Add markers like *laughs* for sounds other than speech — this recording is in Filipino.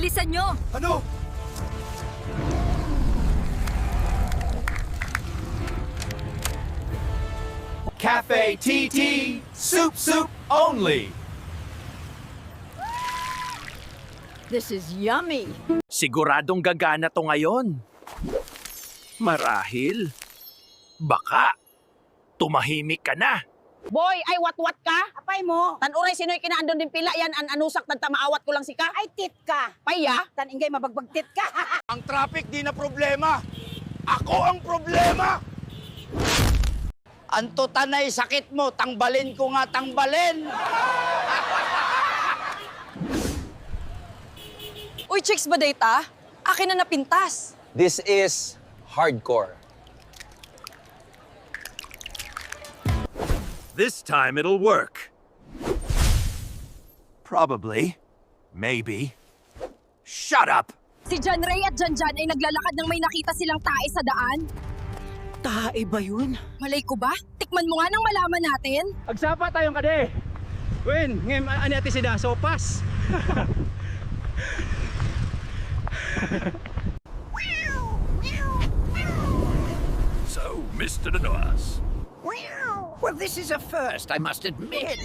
Bilisan nyo! Ano? Cafe TT, soup soup only. This is yummy! Siguradong gagana to ngayon. Marahil. Baka. Tumahimik ka na. Boy, ay wat-wat ka? Apay mo. Tan uray sinoy kinaandon din pila yan an anusak tagta maawat ko lang si ka. Ay, tit ka. Paya, Tan ingay mabagbag tit ka. *laughs* Ang traffic di na problema. Ako ang problema. Anto tanay sakit mo, tangbalin ko nga tangbalin. Uy, chicks ba data? Akin na napintas. This is hardcore. This time it'll work. Probably. Maybe. Shut up. Si John Ray at John John ay naglalakad nang may nakita silang tae sa daan. tae ba yun? Malay ko ba? Tikman mo nga nang malaman natin. Agsapa tayong kade. Win, ngayon ani ati si Daso pas. So, Mr. Danoas, Well, this is a first, I must admit.